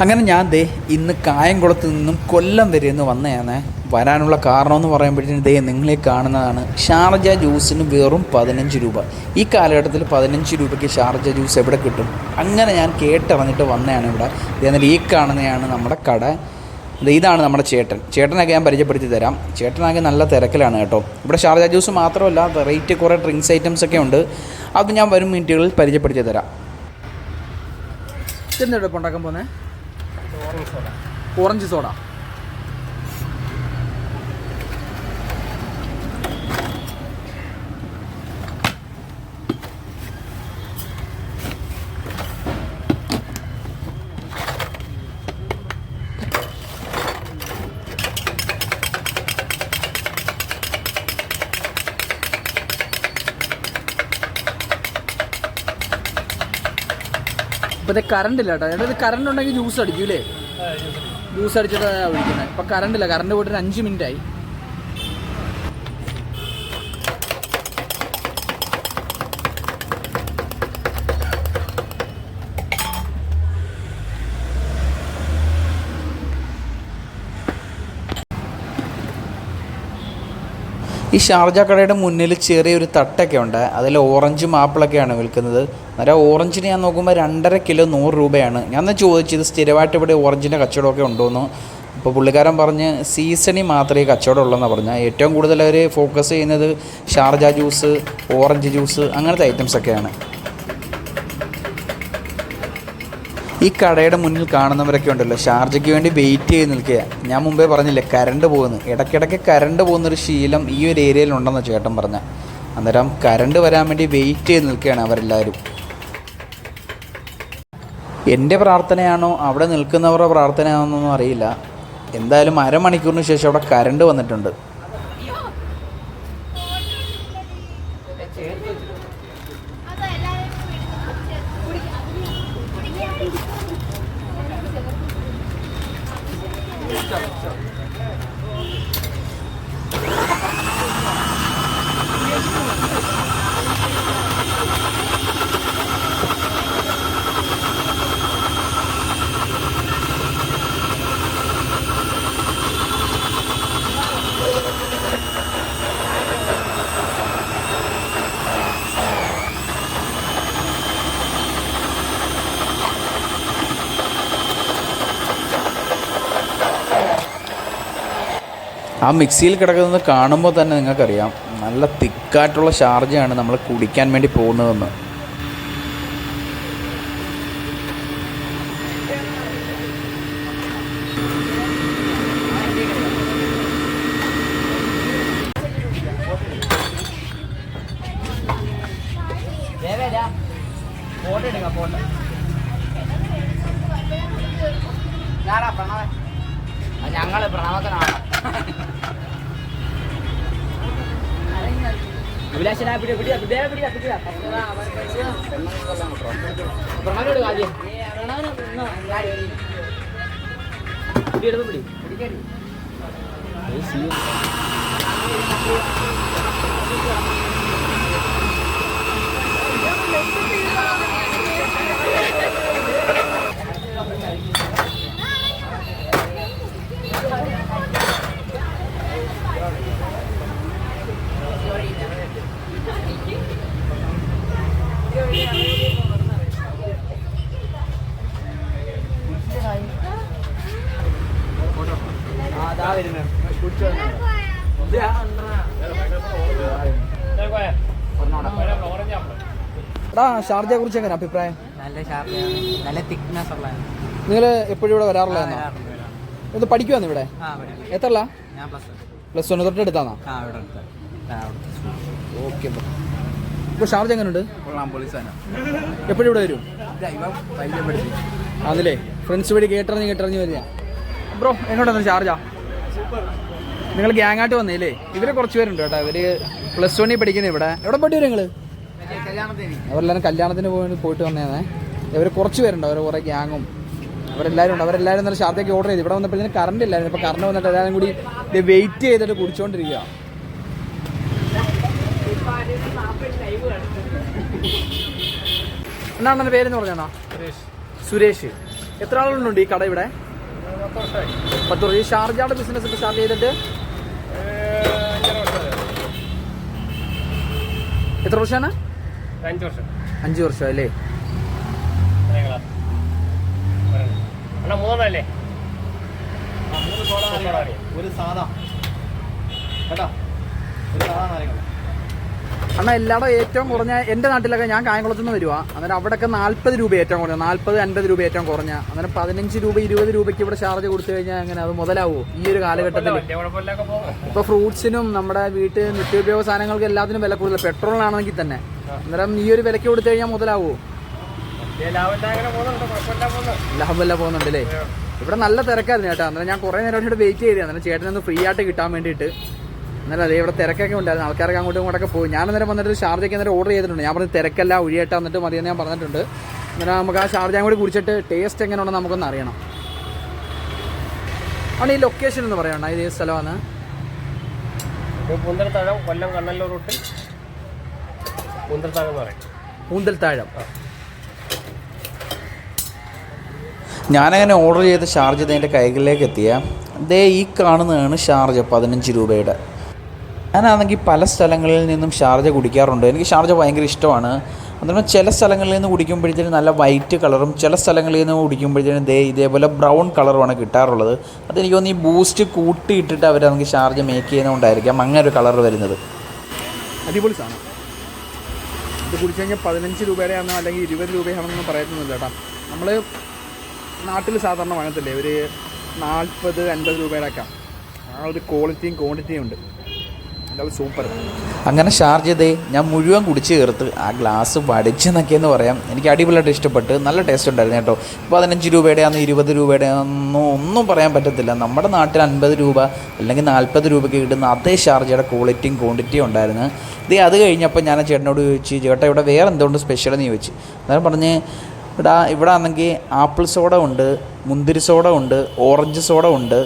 അങ്ങനെ ഞാൻ ദേ ഇന്ന് കായംകുളത്ത് നിന്നും കൊല്ലം വരെ എന്ന് വന്നതാണ് വരാനുള്ള കാരണം എന്ന് പറയുമ്പോഴത്തേനും ദേ നിങ്ങളെ കാണുന്നതാണ്. ഷാർജ ജ്യൂസിന് വെറും പതിനഞ്ച് രൂപ. ഈ കാലഘട്ടത്തിൽ പതിനഞ്ച് രൂപയ്ക്ക് ഷാർജ ജ്യൂസ് എവിടെ കിട്ടും? അങ്ങനെ ഞാൻ കേട്ടറിഞ്ഞിട്ട് വന്നതാണ് ഇവിടെ. എന്നാൽ ഈ കാണുന്നതാണ് നമ്മുടെ കട. ഇതാണ് നമ്മുടെ ചേട്ടൻ. ചേട്ടനൊക്കെ ഞാൻ പരിചയപ്പെടുത്തി തരാം. ചേട്ടനാകെ നല്ല തിരക്കിലാണ് കേട്ടോ. ഇവിടെ ഷാർജ ജ്യൂസ് മാത്രമല്ല വെറൈറ്റി കുറേ ഡ്രിങ്ക്സ് ഐറ്റംസ് ഒക്കെ ഉണ്ട്. അത് ഞാൻ വരും മിനിറ്റുകളിൽ പരിചയപ്പെടുത്തി തരാം. ഇപ്പോൾ ഉണ്ടാക്കാൻ പോകുന്നത് ഓറഞ്ച് സോഡ ഇപ്പൊ കറണ്ട് ഇല്ല കേട്ടോ. ചേട്ടാ ഇത് കറണ്ട് ഉണ്ടെങ്കിൽ ജ്യൂസ് അടിക്കൂലേ? ജ്യൂസ് അടിച്ചിട്ടാണ് വിളിക്കുന്നത് ഇപ്പം കറണ്ട് ഇല്ല. കറണ്ട് പോയിട്ട് ഒരു അഞ്ച് മിനിറ്റ് ഈ ഷാർജ കടയുടെ മുന്നിൽ ചെറിയൊരു തട്ടൊക്കെ ഉണ്ട് അതിൽ ഓറഞ്ചും ആപ്പിളൊക്കെയാണ് വിൽക്കുന്നത്. അന്നേരം ഓറഞ്ചിന് ഞാൻ നോക്കുമ്പോൾ രണ്ടര കിലോ നൂറ് രൂപയാണ്. ഞാൻ എന്നാൽ ചോദിച്ചത് സ്ഥിരമായിട്ട് ഇവിടെ ഓറഞ്ചിന്റെ കച്ചവടമൊക്കെ ഉണ്ടോയെന്ന് അപ്പോൾ പുള്ളിക്കാരൻ പറഞ്ഞ് സീസണിൽ മാത്രമേ കച്ചവടം ഉള്ളെന്നാണ് പറഞ്ഞാൽ ഏറ്റവും കൂടുതൽ അവർ ഫോക്കസ് ചെയ്യുന്നത് ഷാർജ ജ്യൂസ് ഓറഞ്ച് ജ്യൂസ് അങ്ങനത്തെ ഐറ്റംസ് ഈ കടയുടെ മുന്നിൽ കാണുന്നവരൊക്കെ ഉണ്ടല്ലോ. ഷാർജയ്ക്ക് വേണ്ടി വെയിറ്റ് ചെയ്ത് നിൽക്കുക ഞാൻ മുമ്പേ പറഞ്ഞില്ലേ കരണ്ട് പോകുന്നു. ഇടയ്ക്കിടയ്ക്ക് കരണ്ട് പോകുന്നൊരു ശീലം ഈ ഒരു ഏരിയയിൽ ഉണ്ടെന്ന് ചേട്ടൻ പറഞ്ഞ. അന്നേരം കരണ്ട് വരാൻ വേണ്ടി വെയിറ്റ് ചെയ്ത് നിൽക്കുകയാണ് അവരെല്ലാവരും. എന്റെ പ്രാർത്ഥനയാണോ അവിടെ നിൽക്കുന്നവരുടെ പ്രാർത്ഥനയാണെന്നൊന്നും അറിയില്ല. എന്തായാലും അരമണിക്കൂറിന് ശേഷം അവിടെ കരണ്ട് വന്നിട്ടുണ്ട്. ആ മിക്സിയിൽ കിടക്കുന്നത് കാണുമ്പോൾ തന്നെ നിങ്ങൾക്കറിയാം. നല്ല തിക്കായിട്ടുള്ള ഷാർജയാണ് നമ്മൾ കുടിക്കാൻ വേണ്ടി പോകുന്നതെന്ന്. ഞങ്ങൾ പ്രണവത്തിനാണ്. അഭിലാഷനാ പിടി പിടി പിടിയാ പിടിയാ പിടിയാ പ്രണവനോട് ആദ്യം പിടി എടുത്ത് പിടി വരുന്നത്. എടാ ഷാർജയെ കുറിച്ച് എങ്ങനെ അഭിപ്രായം? നല്ല നല്ല തിക്നെസ് ഉള്ള നിങ്ങൾ എപ്പോഴും ഇവിടെ വരാറുള്ളതാണോ? ഇത് പഠിക്കുവാന്ന് ഇവിടെ? എത്രല്ല ഞാൻ പ്ലസ് പ്ലസ് വൺ തൊട്ട് എടുത്താന്നാ? ഓക്കെ ഇപ്പോൾ ഷാർജ എങ്ങനെയുണ്ട് എപ്പോഴും ഇവിടെ വരും? അതിലേ ഫ്രണ്ട്സ് വഴി കേട്ടറിഞ്ഞ് കേട്ടറിഞ്ഞ് വരിക. ബ്രോ എങ്ങോട്ടാണ് ഷാർജ? നിങ്ങൾ ഗ്യാങ് ആയിട്ട് വന്നില്ലേ ഇവർ കുറച്ച് പേരുണ്ട് കേട്ടോ. ഇവർ പ്ലസ് വണ്ണിൽ പഠിക്കുന്നത് ഇവിടെ. എവിടെ പഠിക്കും നിങ്ങൾ അവരെല്ലാവരും കല്യാണത്തിന് പോയി പോയിട്ട് വന്നേനെ ഇവർ കുറച്ച് പേരുണ്ട് അവർ കുറേ ഗ്യാങ്ങും. അവരെല്ലാവരും ഉണ്ട്. അവരെല്ലാവരും നല്ല ഷാർത്തേക്ക് ഓർഡർ ചെയ്തു. ഇവിടെ വന്നപ്പോഴത്തേന് കറണ്ട് ഇല്ലായിരുന്നു. ഇപ്പൊ കറണ്ട് വന്നിട്ട് എല്ലാവരും കൂടി വെയിറ്റ് ചെയ്തിട്ട് കുടിച്ചുകൊണ്ടിരിക്കുക എന്താണ് പേരെന്ന് പറഞ്ഞാ? സുരേഷ്. എത്ര ആളുകളുണ്ട് ഈ കട ഇവിടെ? പത്ത് വർഷം ഈ ഷാർജയുടെ ബിസിനസ് ഒക്കെ സ്റ്റാർട്ട് ചെയ്തിട്ട്? എത്ര വർഷമാണ്? അഞ്ച് വർഷം അഞ്ച് വർഷം അല്ലേ മൂന്നല്ലേ ഒരു സാധാ. കേട്ടോ? ഒരു സാധാ നാരങ്ങ. അണ്ണാ എല്ലായിടും ഏറ്റവും കുറഞ്ഞ എന്റെ നാട്ടിലൊക്കെ ഞാൻ കായംകുളത്ത് നിന്ന് വരുവാ. അന്നേരം അവിടെയൊക്കെ നാൽപ്പത് രൂപ ഏറ്റവും കുറഞ്ഞ നാൽപ്പത് അൻപത് രൂപ ഏറ്റവും കുറഞ്ഞ. അന്നേരം പതിനഞ്ച് രൂപ ഇരുപത് രൂപയ്ക്ക് ഇവിടെ ചാർജ് കൊടുത്തു കഴിഞ്ഞാൽ അങ്ങനെ അത് മുതലാവോ? ഈ ഒരു കാലഘട്ടത്തിൽ ഇപ്പൊ ഇപ്പോൾ ഫ്രൂട്ട്സിനും നമ്മുടെ വീട്ടിൽ നിത്യോപയോഗ സാധനങ്ങൾക്ക് എല്ലാത്തിനും വില കൂടുതൽ പെട്രോളിനാണെങ്കിൽ തന്നെ. അന്നേരം ഈ ഒരു വിലയ്ക്ക് കൊടുത്തു കഴിഞ്ഞാൽ മുതലാവോ? ലാഭമില്ല പോകുന്നുണ്ട്. അല്ലേ ഇവിടെ നല്ല തിരക്കായിരുന്നു ചേട്ടാ. അന്നേരം ഞാൻ കുറേ നേരം വെയിറ്റ് ചെയ്തത് അന്നേരം ചേട്ടനൊന്ന് ഫ്രീ ആയിട്ട് കിട്ടാൻ വേണ്ടിയിട്ട് അന്നേരം അതേ ഇവിടെ തിരക്കൊക്കെ ഉണ്ടായിരുന്നു. ആൾക്കാർക്ക് അങ്ങോട്ടും ഇങ്ങോട്ടൊക്കെ പോയി. ഞാൻ അന്നേരം വന്നിട്ട് ഷാർജയ്ക്ക് അന്നേരം ഓർഡർ ചെയ്തിട്ടുണ്ട്. ഞാൻ പറഞ്ഞ തിരക്കല്ല ഒഴിയേട്ടാ എന്നിട്ട് മതിയെന്ന് ഞാൻ പറഞ്ഞിട്ടുണ്ട്. അന്നേരം നമുക്ക് ആ ഷാർജയും കൂടി കുടിച്ചിട്ട് ടേസ്റ്റ് എങ്ങനെയുണ്ടെന്ന് നമുക്കൊന്ന് അറിയണം. ആണ് ഈ ലൊക്കേഷൻ എന്ന് പറയണം ഇത് ഏത് സ്ഥലമാണ്. പൂന്തൽത്താഴം കൊല്ലം കണ്ണല്ലൂർ റൂട്ടിൽ പൂന്തൽത്താഴം എന്ന് പറയും. പൂന്തൽത്താഴം. ഞാനങ്ങനെ ഓർഡർ ചെയ്ത ഷാർജ് എന്റെ കൈകളിലേക്ക് എത്തിയ. ദേ ഈ കാണുന്നതാണ് ഷാർജ് പതിനഞ്ച് രൂപയുടെ ഞാനാണെങ്കിൽ പല സ്ഥലങ്ങളിൽ നിന്നും ഷാർജ കുടിക്കാറുണ്ട്. എനിക്ക് ഷാർജ ഭയങ്കര ഇഷ്ടമാണ്. അതുകൊണ്ട് ചില സ്ഥലങ്ങളിൽ നിന്ന് കുടിക്കുമ്പോഴത്തേനും നല്ല വൈറ്റ് കളറും ചില സ്ഥലങ്ങളിൽ നിന്ന് കുടിക്കുമ്പോഴത്തേനും ദേ ഇതേപോലെ ബ്രൗൺ കളറുമാണ് കിട്ടാറുള്ളത്. അതെനിക്ക് തോന്നുന്നു ഈ ബൂസ്റ്റ് കൂട്ടിയിട്ടിട്ട് അവർ നമുക്ക് ഷാർജ മേക്ക് ചെയ്യുന്നതുകൊണ്ടായിരിക്കാം അങ്ങനെ ഒരു കളർ വരുന്നത്. അടിപൊളി സാധനം. ഇത് കുടിച്ചു കഴിഞ്ഞാൽ പതിനഞ്ച് രൂപയുടെയാണോ അല്ലെങ്കിൽ ഇരുപത് രൂപയാണെന്നൊന്നും പറയുന്നില്ല കേട്ടോ. നമ്മൾ നാട്ടിൽ സാധാരണ വാങ്ങത്തില്ലേ? ഒരു നാൽപ്പത് അൻപത് രൂപയുടെ ഒക്കെ ആ ഒരു ക്വാളിറ്റിയും ക്വാണ്ടിറ്റിയും ഉണ്ട്. സൂപ്പർ. അങ്ങനെ ഷാർജ് ചെയ്തേ ഞാൻ മുഴുവൻ കുടിച്ച് ചേർത്ത് ആ ഗ്ലാസ് വടിച്ചെന്നൊക്കെയെന്ന് പറയാം. എനിക്ക് അടിപൊളിയായിട്ട് ഇഷ്ടപ്പെട്ട് നല്ല ടേസ്റ്റ് ഉണ്ടായിരുന്നു കേട്ടോ. പതിനഞ്ച് രൂപയുടെ ആണെന്ന് ഇരുപത് രൂപയുടെ ആണെന്നോ ഒന്നും പറയാൻ പറ്റത്തില്ല. നമ്മുടെ നാട്ടിൽ അൻപത് രൂപ അല്ലെങ്കിൽ നാൽപ്പത് രൂപയ്ക്ക് കിട്ടുന്ന അതേ ഷാർജയുടെ ക്വാളിറ്റിയും ക്വാണ്ടിറ്റിയും ഉണ്ടായിരുന്നു. ഇത് അത് കഴിഞ്ഞപ്പോൾ ഞാൻ ചേട്ടനോട് ചോദിച്ചു ചേട്ടാ ഇവിടെ വേറെ എന്തുകൊണ്ട് സ്പെഷ്യൽ എന്ന് ചോദിച്ചു. അന്നേരം പറഞ്ഞ് ഇവിടെ ഇവിടെ ആണെങ്കിൽ ആപ്പിൾ സോഡ ഉണ്ട് മുന്തിരി സോഡ ഉണ്ട് ഓറഞ്ച് സോഡ ഉണ്ട്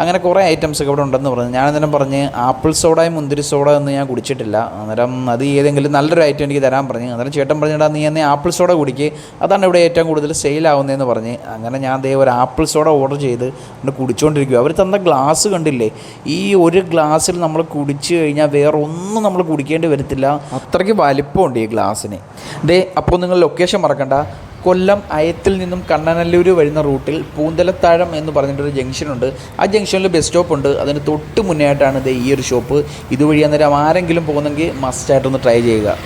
അങ്ങനെ കുറേ ഐറ്റംസ് ഒക്കെ ഇവിടെ ഉണ്ടെന്ന് പറഞ്ഞു. ഞാൻ അന്നേരം പറഞ്ഞ് ആപ്പിൾ സോഡയും മുന്തിരി സോഡ ഒന്നും ഞാൻ കുടിച്ചിട്ടില്ല. അന്നേരം അത് ഏതെങ്കിലും നല്ലൊരു ഐറ്റം എനിക്ക് തരാൻ പറഞ്ഞു. അന്നേരം ചേട്ടൻ പറഞ്ഞിട്ടാ നീ എന്നെ ആപ്പിൾ സോഡ കുടിക്ക്. അതാണ് ഇവിടെ ഏറ്റവും കൂടുതൽ സെയിൽ സെയിലാവുന്നതെന്ന് പറഞ്ഞ്. അങ്ങനെ ഞാൻ ദേ ഒരു ആപ്പിൾ സോഡ ഓർഡർ ചെയ്ത് എന്നിട്ട് കുടിച്ചുകൊണ്ടിരിക്കുക അവർ തന്ന ഗ്ലാസ് കണ്ടില്ലേ? ഈ ഒരു ഗ്ലാസ്സിൽ നമ്മൾ കുടിച്ചു കഴിഞ്ഞാൽ വേറെ ഒന്നും നമ്മൾ കുടിക്കേണ്ടി വരത്തില്ല. അത്രയ്ക്ക് വലിപ്പമുണ്ട് ഈ ഗ്ലാസ്സിന് ദേ അപ്പോൾ നിങ്ങൾ ലൊക്കേഷൻ മറക്കണ്ട. കൊല്ലം അയത്തിൽ നിന്നും കണ്ണനല്ലൂർ വരുന്ന റൂട്ടിൽ പൂന്തലത്താഴം എന്ന് പറഞ്ഞിട്ടൊരു ജംഗ്ഷനുണ്ട്. ആ ജംഗ്ഷനിൽ ബസ് സ്റ്റോപ്പ് ഉണ്ട്. അതിന് തൊട്ട് മുന്നേ ആയിട്ടാണ് ഇത് ഈ ഒരു ഷോപ്പ് ഇതുവഴി അന്നേരം ആരെങ്കിലും പോകുന്നെങ്കിൽ മസ്റ്റായിട്ടൊന്ന് ട്രൈ ചെയ്യുക.